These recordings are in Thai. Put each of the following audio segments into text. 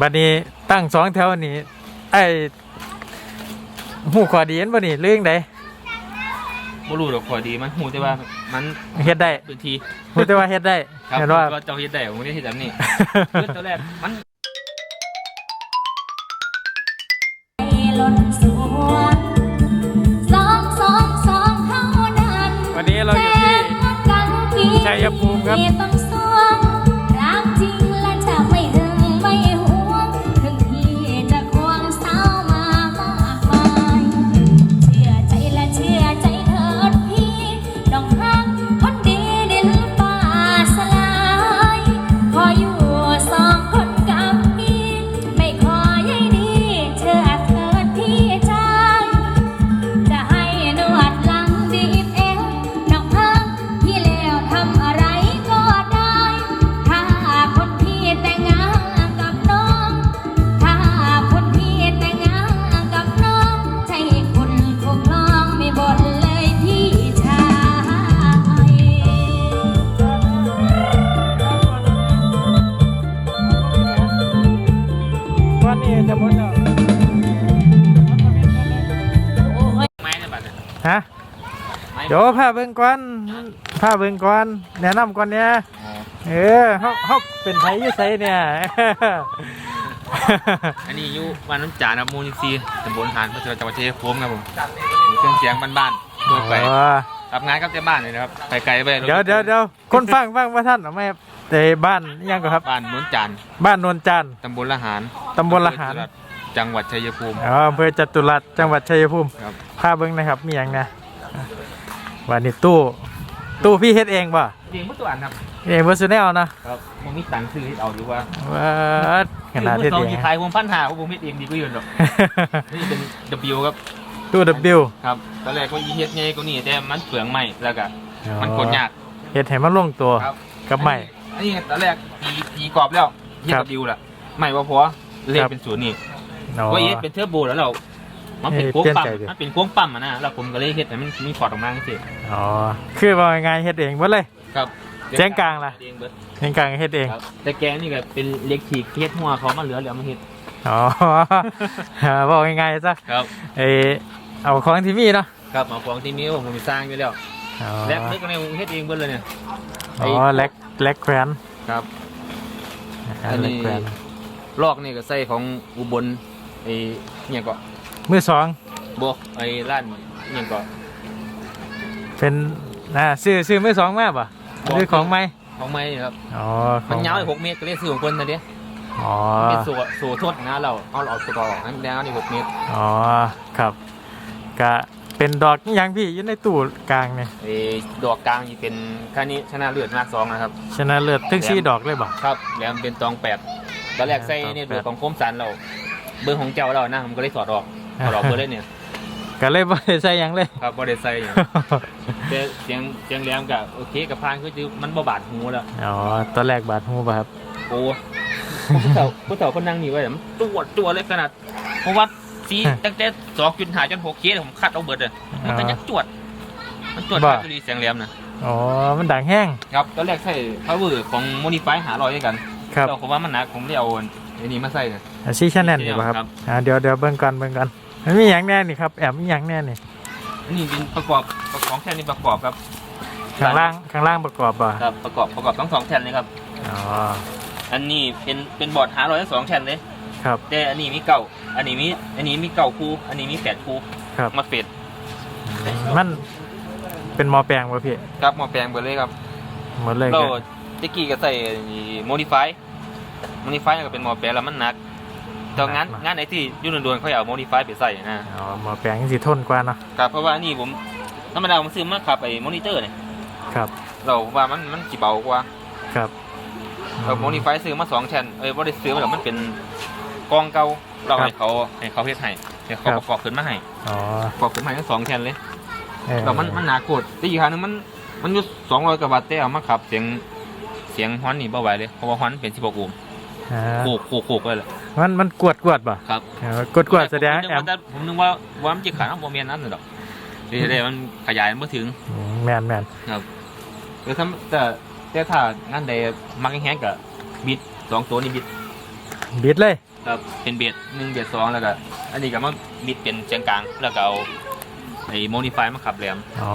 บัดนี้ตั้งสองแถวนี่ไอ้หูขอดีเห็นบ่นี่เรื่องใดบ่รู้ดอกขอดีมันหูแต่ว่ามันเฮ็ดได้พื้นที่หูแต่ว่าเฮ็ดได้ครับเห็นว่าว่าเจ้าเฮ็ดได้ผมไม่ได้เฮ็ดแบบนี้คือตัวแรกมันล้นสวนสองสองสองเท่านั้นวันนี้เราอยู่ที่ชัยภูมิครับ จะหมดแล้วไม้ในบัดเนี่ยฮะไม้เดี๋ยวพาเบิ่งก่อนพาเบิ่งก่อนแนะนำก่อนเนี่ยอ๋อเออเฮาเฮาเป็นไผอยู่ไสเนี่ย อันนี้อยู่บ้านน้ำจานครับมูลนิธิตำบลหานพระเจ้าจังหวัดชัยภูมิครับผมมีเครื่องเสียงบ้านๆทั่วไปอ๋อรับงานกับเจ้าบ้านเลยนะครับไปไกลไปเดี๋ยวเดี๋ยวเดี๋ยวคนฟังฟังว่าท่านเอาไหม ในบ้านอิหยังก็ครับ บ้านนวลจันทร์บ้านนวลจันทร์ ตำบลละหารตำบลละหารจังหวัดชัยภูมิ อ๋ออำเภอจตุรัสจังหวัดชัยภูมิครับ พาเบิ่งนะครับมีหยังนะวันนี้ตู้ ตู้พี่เฮ็ดเองป่ะเรียนผู้ตัวอ่านครับ เองเวอร์ซูเนลนะ ครับผมมีตังค์ซื้อให้เอาดีกว่าว่าขนาดเฮ็ดเอเอง งขายผมพันหาผมเฮ็ดเองดีกว่าอยู่หรอก นี่เป็น W ครับ ตู้ W ครับ ตอนแรกก็อีเฮ็ดใหญ่กว่านี้แต่มันเปลืองไม้แล้วก็มันกดยาก เฮ็ดให้มันลงตัว ครับกับไม้ อันนี้ตอนแรกตีตีกรอบแล้วเฮ็ดครับ W ล่ะไม่ว่าพอเลขครับเป็นศูนย์นี่อ๋อก็เฮ็ดเป็นเทอร์โบแล้วเรา มันเป็นเอ้ยโค้งปั๊มเปลี่ยนใจดิมันเป็นโค้งปั๊มอะนะแล้วผมก็เลยเฮ็ดให้มันมีพอร์ตออกมาจังซี่อ๋อคือว่าง่ายๆเฮ็ดเองเบิดเลยครับแจ้งกลางล่ะเองเบิดเองกลางเฮ็ดเองครับแต่แกงนี่ก็เป็นเล็กฉีกเฮ็ดหัวเขามาเหลือเหลือมาเฮ็ดอ๋อบอกง่ายๆซะครับเออเอาของที่มีเนาะครับมาของที่นี้ผมสร้างอยู่แล้วอ๋อแลกเล็กก็เนี่ยผมเฮ็ดเองเบิดเลยเนี่ยอ๋อแล็ก แล็กแควนครับ อัอันนนี้นี้แควนลอกนี่ก็ใส่ของอุบลไอ้เนี่ยก็มือสองบไอ้ร้านเนี่ยก็ เป็นอ่าซื้อซื้อมือสองมาป่ะบอก ซื้อของไหมของไม้ครับ อ๋อขมัอนงยาวไอ้หกเมตรก็เลยซื้อของคนนะเด้อ๋อเป็นสูสูทดนะเราเอาเราต่ออันยาวนี่หกเมตรอ๋อครับ กะ เป็นดอกอิหยังพี่อยู่ในตู้กลางเนี่ยไอ้ดอกกลางนี่เป็นค่านี้ชนะเลือดมากสองนะครับ ชนะเลิศทั้งสี่ดอกเลยบ่ ครับแล้วมันเป็นตองแปดตอนแรกใส่เนี่ยตองแปดเบอร์ของโคมสันเรา เบอร์ของเจ้าเรานะผมก็เลยถอดออกถอดออกเบอร์เลยเนี่ยก็เลยบ่ได้ใส่หยังเลย ครับบ่ได้ใส่อย่างแต่เสียงเสียงแหลมกับโอเคกับพานคือมันบ่บาดหูแล้วอ๋อตอนแรกบาดหูป่ะครับโอ้ผู้เฒ่าผู้เฒ่าคนนั่งนี่ไว้มันตัวตัวเลยขนาดเพราะว่า สีตั้งแต่สองจุดหาจนหกเคสผมคัดเอาเบิดเลยมันก็ยังจวด มันจวดบ่คัดอยู่ดีเสียงแหลมนะอ๋อ มันดังแห้ง ครับ ตอนแรกใส่ power ของ modify หาร้อยด้วยกันครับแต่ผมว่ามันหนักผมเลยเอาอันนี้มาใส่นะอาชีพชแนลนี่ป่ะครับครับอ่าเดี๋ยวเดี๋ยวเบิ่งก่อนเบิ่งก่อนมันมีหยังแน่นี่ครับ แอบมีหยังแน่นี่อันนี้เป็นประกอบประกอบแท่นนี้ประกอบครับ ข้างล่าง ข้างล่างประกอบป่ะครับ ประกอบ ประกอบทั้งสองแท่นเลยครับ อ๋อ อันนี้เป็น เป็นบอร์ดหาร้อยทั้งสองแท่นเลย ครับ แต่อันนี้มีเก่า อันนี้มีอันนี้มีเก่าคู่ อันนี้มีแปดคู่ครับ มาเฟดมันเป็นหมอแปลงป่ะพี่ครับมาแปลงเบิดเลยครับหมดเลยเราก็ตะกี้ก็ใส่โมดิฟายโมดิฟายก็เป็นหมอแปลงแล้วมันหนักแต่งานงานไหนที่ยุ่นโดนๆเขาอยากโมดิฟายไปใส่นะอ๋อหมอแปลงสิทนกว่าเนาะครับเพราะว่านี่ผมธรรมดาผมซื้อมาขับไอ้มอนิเตอร์เนี่ยครับ เราว่ามันมันจีเบากว่า ครับเราโมดิฟายซื้อมาสองแผ่นเอ้ยบ่ได้ซื้อมาแล้วมันเป็น กองเก่าเราให้เขาให้เขาเฮ็ดให้ให้เขาประกอบขึ้นมาให้อ๋อประกอบขึ้นมาทั้งสองแผ่นเลยเออแต่มันมันหนาโกดแต่อีกครั้งนึงมันมันอยู่สองร้อยกว่าบาทแต่เอามาขับ เสียงเสียงฮอนนี่บ่ไหวเลยเพราะว่าฮอนเป็นสิบหกโอห์มอ่าโขกโขกโขกเลยแหละมันมันกวดกวดป่ะครับเออกวดกวดแสดงผมนึกแอมว่าแต่ผมนึกว่าว่ามันจะขาดน้ำโมเมียนนั่นน่ะดอกเดี๋ยวๆมันขยายมันไม่ถึงอืมแมนแมนหรือถ้าแต่แต่ถ้างานใดมักแห้งๆกับบิดสองตัวนี่บิด บิดเลยครับเป็นเบียดหนึ่งเบียดสองแล้วก็อันนี้ก็มาบิดเป็นเสียงกลางแล้วก็เอาไอ้โมดิฟายมาขับแหลมอ๋อ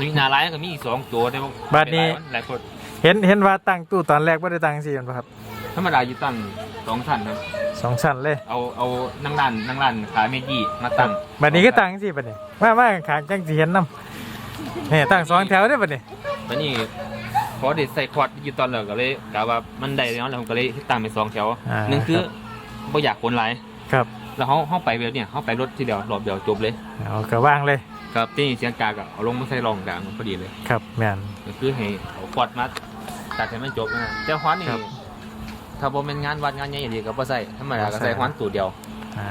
มีหนาร้ายก็มีอีกสองตัวแต่ว่าบัดนี้ หลายคนเห็นเห็นว่าตั้งตู้ตอนแรกว่าได้ตั้งสี่มันปะครับธรรมดาอยู่ตั้งสองชั้นครับสองชั้นเลยเอาเอานั่งร้านนั่งร้านขาเมจี้มาตั้งบัดนี้ก็ตั้งสี่บัดนี้มามาขางจังสิเห็นนำเนี่ยตั้งสองแถวได้อบัดนี้บัดนี้พ อเด็ดใส่คอร์ดอยู่ตอนแรกก็เลยกะว่ามันได้แล้วแล้วผมก็เลยตั้งเป็นสองแถวอ่าหนึ่งคือรับ บ่อยากคนหลายครับแล้วเขาเขาไปแบบเนี่ยเขาไปรถทีเดียวรอบเดียวจบเลย เอากระว่างเลยครับที่นี่เสียงกลางก็เอาลงมาใส่รองกลางพอดีเลย ครับแม่นก็คือให้เอาคอร์ดมาตัดให้มันจบนะเจ้าฮอนนี่ครับถ้าบ่เป็นงานวัดงานใหญ่ดีก็บ่ใส่ธรรมดาก็ใส่ฮอนตัวเดียวอ่า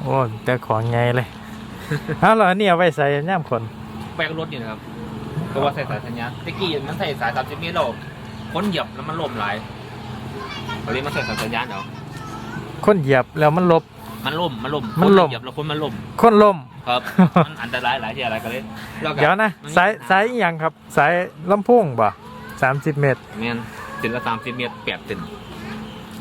โอ้แต่ของไงเลย เอาเหรอนี่เอาไว้ใส่ย่ามคนแปลงรถนี่นะครับ เพราะว่าใส่สายสัญญาณตะกี้มันใส่สาย30เมตรแล้วคนเหยียบแล้วมันล่มหลายก็เลยมาใส่สายสัญญาณเอาคนเหยียบแล้วมันลบ มันล่มมันล่มมันล่ม คเหยียบแล้วคนมันล่มคนล่มครับ มันอันตรายหลายที่อะไรก็เลยแล้วก็เดี๋ยวนะมัสายสายอหย่างครับสายลำโพงบ่สามสิบเมตรแม่นเส้นละ30เมตรแปดเส้น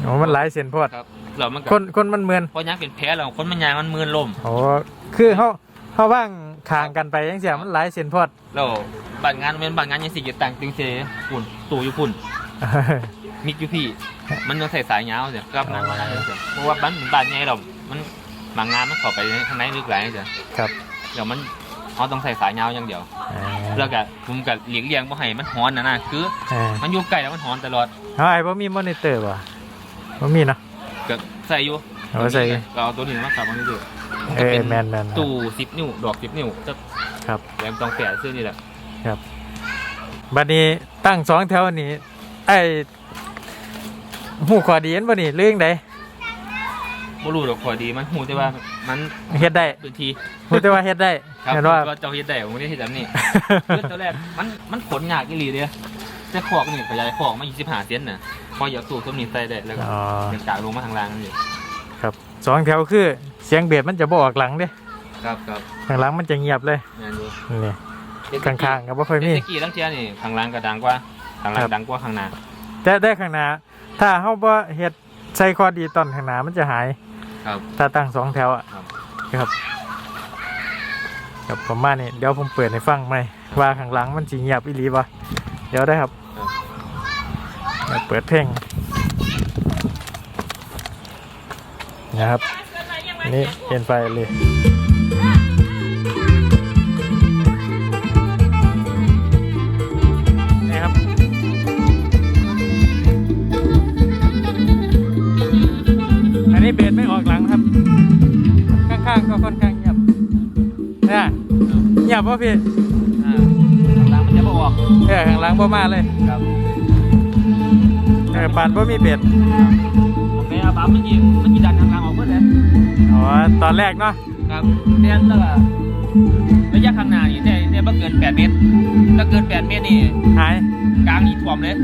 โอ้มันหลายเส้นโพอดครับแล้วมันก็คนคนมันเมือนพอยังเป็นแผลแล้วคนมันยางมันมืนล่ม โอ้คือเขาเขาว่างคางกันไปยังเสียมันหลายเส้นโพอด แล้ว บางงานเป็นบางงานยังสิอยู่ต่างตึงเซปุ่นตู่อยู่ปุ่นมิกอยู่พี่ มันต้องใส่สายยาวเนี่ยรับงานมาได้เลยเพราะว่าบ้านบ้านใหญ่เรามันบางงานมันเข้าไปข้างในลึกหลายจ้ะครับเดี๋ยวมันเขาต้องใส่สายยาวอย่างเดียวอ่าแล้วก็ผมกับหลีกเลี่ยงบ่ให้มันฮ้อนนะนะคืออ่ามันอยู่ใกล้แล้วมันฮ้อนตลอดเอาไอ้บ่มีมอนิเตอร์บ่บ่มีเนาะก็ใส่อยู่เอาใส่ก็เอาตัวนี้มาขับมันนี่ดูเออแมนแมนตู้สิบนิ้วดอกสิบนิ้วจะครับแหลมตองแฝดซื้อนี่แหละ บัดนี้ตั้งสองแถวนี้ไอ้หูขอดีเห็นบ่นี่เรื่องใดบ่รู้ดอกขอดีมันหูแต่ว่ามันเฮ็ดได้พื้นที่หูแต่ว่าเฮ็ดได้ครับเห็นว่าก็เจ้าเฮ็ดได้ผมไม่ได้เฮ็ดแบบนี้คือตอนแรกมันมันขนยากอีหลีเด้แต่ขอกนี่ขยายขอกมา25เซนน่ะพออยากตู้ต้มนี้ใส่ได้แล้วก็อ๋อเสียงกลางลงมาทางล่างนี่ครับสองแถวคือเสียงเบสมันจะบออกหลังเด้ครับครับข้างหลังมันจะเงียบเลยงานดูนี่ ข้างๆก็บ่ค่อยมีเมื่อกี้ตั้งเทียนี่ข้างล่างก็ดังกว่าข้างล่างครับดังกว่าข้างหน้าแต่ได้ข้างหน้าถ้าเฮาบ่เฮ็ดใส่คอดีตอนข้างหน้ามันจะหาย ครับ ถ้าตั้งสองแถวอะครับ ครับครับประมาณนี้เดี๋ยวผมเปิดให้ฟังไหมว่าข้างหลังมันสิเงียบอีหลีบ่เดี๋ยวได้ครับเดี๋ยวเปิดเพลงนะครับ นี่เป็นไปเลย บป่ะพี่อ่าข้างล่างมันจะบ่ออกเออข้างหลังบ่มาเลยครับเออปานบ่มีเบสผมไปอาบัมมันยิมันยิดันข้างล่างออกเพิ่นเลยอ๋อตอนแรกเนาะครับแต่แล้วก็ระยะข้างหน้านี่ได้ได้บ่เกิน8เมตรถ้าเกิน8เมตรนี่หายกลางนี่ท่วมเลย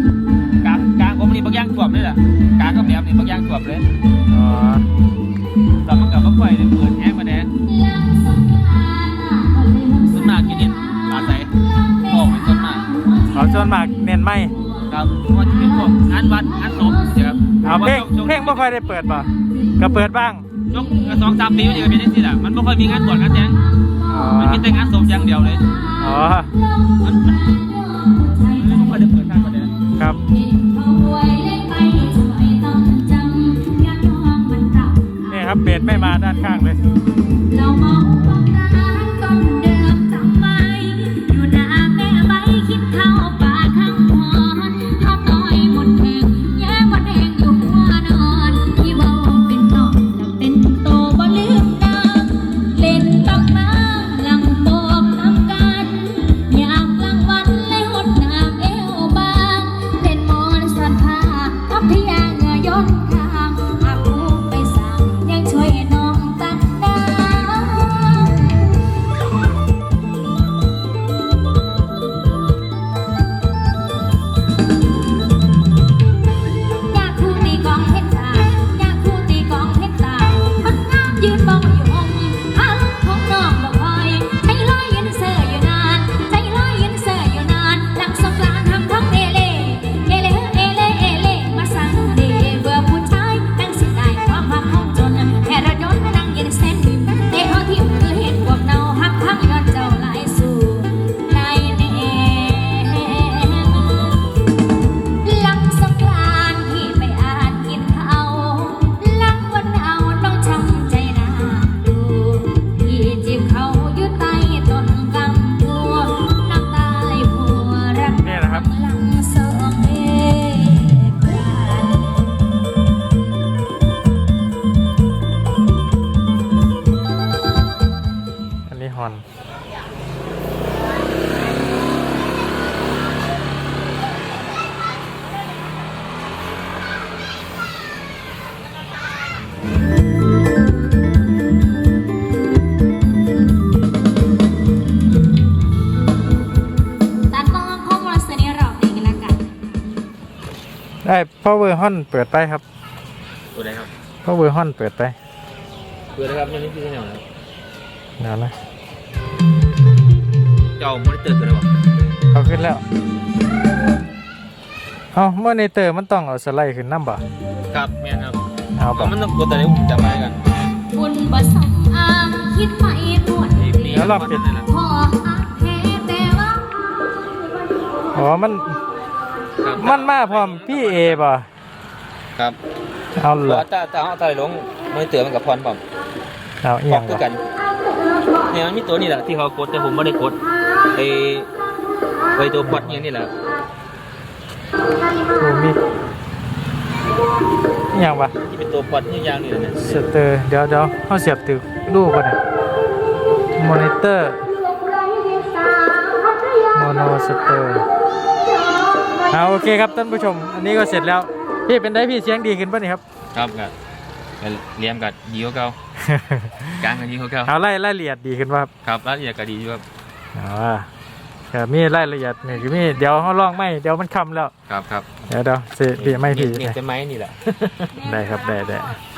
กลางกลางผมนี่บางอย่างท่วมเลยล่ะกลางกับแหลมนี่บางอย่างท่วมเลยอ๋อแต่มันก็บ่ค่อยได้เปิดแฮง ส่วนมากเน้นไม่ครับเพราะว่าจะเป็นพวกงานวัดงานศพเสียครับเอาเพลงช่วเพลงบ่ค่อยได้เปิดป่ะก็เปิดบ้างช่วงสองสามปีมันจะเป็นจังซี่ล่ะมันบ่ค่อยมีงานบวชงานแต่งอ๋อมันมีแต่งานศพอย่างเดียวเลยอ๋อมันมันมันบ่ค่อยได้เปิดทางมาแน่ครับนี่ครับเบสไม่มาด้านข้างเลย power hon เปิดไปครับ ตัวไหนครับ power hon เปิดไปเปิดนะครับยังนี่คือแนวนะครับเดี๋ยวนะเจ้ามอนิเตอร์ตัวไหนวะเอาขึ้นแล้วเอาเมื่อในเตอร์มันต้องเอาสไลด์ขึ้นน้ำบ่ครับแม่นครับเอาเพบ่ราะมันต้องกดตัวไหนผมจำไม่ได้กันบุญบ่สมอางคิดไปทวนนี่นี่ครับนั่นแหละพอหักแท้แต่ว่าอ๋อมัน ครับมันมาพร้อมพี่เอบ่ครับเอาเพเหรราะอว่าถ้าถ้าเอาตัวไหนลงมอนิเตอร์มันกับพรผมเอาอีพหร้ยัอมงคือบ่กันเนี่ยมันมีตัวนี่แหละที่เขากดแต่ผมไม่ได้กดไอ้ไอ้ตัวพอดเนี่ยนี่แหละโอ้มีอีหยังบ่ที่เป็นตัวพอดนี่ยางนี่แหละเนี่ยสเตอร์เดี๋ยวเดี๋ยวเฮาเสียบตึกรูปบ่เนี่ยมอนิเตอร์โมโนสเตอร์ เอาโอเคครับท่านผู้ชม อันนี้ก็เสร็จแล้ว พี่เป็นได้พี่เสียงดีขึ้นป่ะนี่ครับ ครับกับเลี้ยมกับดีกว่าเก่ากลางกับดีกว่าเก่าเอาไล่ไล่ละเอียดดีขึ้นป่ะครับครับรายละเอียดก็ดีอยู่ครับอ๋อแต่มีรายละเอียดนี่คือมีเดี๋ยวเขาลองไม่เดี๋ยวมันคำแล้ว ครับครับเดี๋ยวเดี๋ยวสิพี่ไม่พี่เนี่ยจะไม้นี่แหละได้ครับได้ได้เ